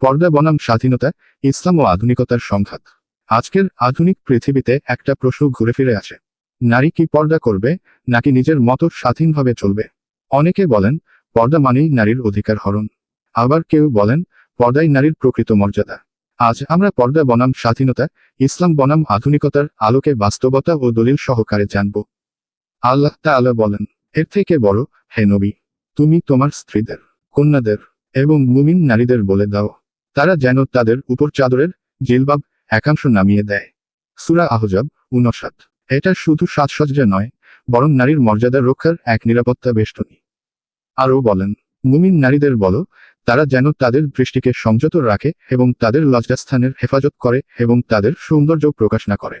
পর্দা বনাম স্বাধীনতা, ইসলাম ও আধুনিকতার সংঘাত। আজকের আধুনিক পৃথিবীতে একটা প্রশ্ন ঘুরে ফিরে আসে। নারী কি পর্দা করবে, নাকি নিজের মতো স্বাধীনভাবে চলবে? অনেকে বলেন, পর্দা মানেই নারীর অধিকার হরণ। আবার কেউ বলেন, পর্দাই নারীর প্রকৃত মর্যাদা। আজ আমরা পর্দা বনাম স্বাধীনতা, ইসলাম বনাম আধুনিকতার আলোকে বাস্তবতা ও দলিল সহকারে জানব। আল্লাহ তাআলা বলেন, এর থেকে বড়, হে নবী। তুমি তোমার স্ত্রীদের, কন্যাদের এবং মুমিন নারীদের বলে দাও। তারা যেন তাদের উপর চাদরের জিলবাব একাংশ নামিয়ে দেয়। সুরা আহজাব উনষাট এটা শুধু সাজসজ্জা নয়, বরং নারীর মর্যাদা রক্ষার এক নিরাপত্তা বেষ্টনী। আরও বলেন, মুমিন নারীদের বলো, তারা যেন তাদের দৃষ্টিকে সংযত রাখে এবং তাদের লজ্জাস্থানের হেফাজত করে এবং তাদের সৌন্দর্য প্রকাশ না করে।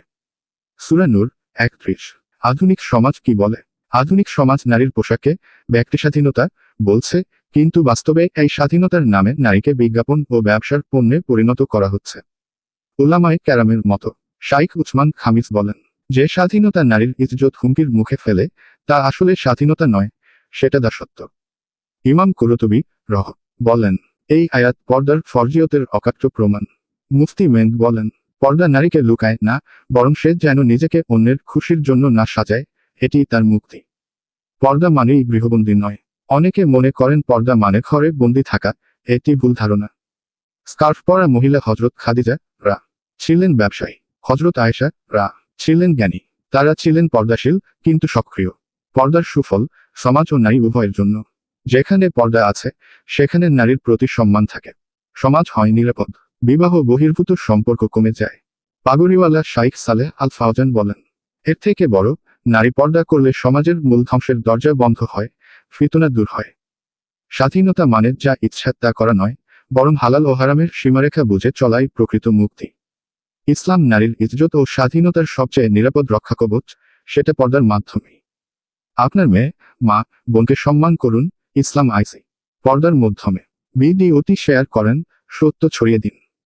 সুরা নূর একত্রিশ। আধুনিক সমাজ কি বলে? আধুনিক সমাজ নারীর পোশাককে ব্যক্তি স্বাধীনতা বলছে, কিন্তু বাস্তবে এই স্বাধীনতার নামে নারীকে বিজ্ঞাপন ও ব্যবসার পণ্যে পরিণত করা হচ্ছে। উলামায়ে ক্যারামের মতো শাইখ উসমান খামিস বলেন, যে স্বাধীনতা নারীর ইজ্জত হুমকির মুখে ফেলে, তা আসলে স্বাধীনতা নয়, সেটা দাসত্ব। ইমাম কুরতুবি রহ বলেন, এই আয়াত পর্দার ফরজিয়তের অকাট্য প্রমাণ। মুফতি মেন বলেন, পর্দা নারীকে লুকায় না, বরং সে যেন নিজেকে অন্যের খুশির জন্য না সাজায় এটি তার মুক্তি। পর্দা মানেই গৃহবন্দী নয়। অনেকে মনে করেন পর্দা মানে ঘরে বন্দি থাকা, এটি ভুল ধারণা। স্কার্ফ পরা মহিলা হজরত খাদিজা, রা। ছিলেন ব্যবসায়ী। হজরত আয়েশা, রা। ছিলেন জ্ঞানী। তারা ছিলেন পর্দাশীল, কিন্তু সক্রিয়। পর্দার সুফল সমাজ ও নারী উভয়ের জন্য। যেখানে পর্দা আছে, সেখানে নারীর প্রতি সম্মান থাকে। সমাজ হয় নিরাপদ। বিবাহ বহির্ভূত সম্পর্ক কমে যায়। পাগড়িওয়ালা শাইখ সালেহ আল ফাওজান বলেন, এর থেকে বড় নারী পর্দা করলে সমাজের মূল ধ্বংসের দরজা বন্ধ হয়, ফিতনা দূর হয়। স্বাধীনতা মানে যা ইচ্ছা তা করা নয়, বরং হালাল ও হারামের সীমারেখা বুঝে চলাই প্রকৃত মুক্তি। ইসলাম নারীর ইজ্জত ও স্বাধীনতার সবচেয়ে নিরাপদ রক্ষা কবচ সেটা পর্দার মাধ্যমে। আপনার মেয়ে, মা, বোনকে সম্মান করুন, ইসলাম আইসি। পর্দার মাধ্যমে। ভিডিওটি শেয়ার করেন, সত্য ছড়িয়ে দিন।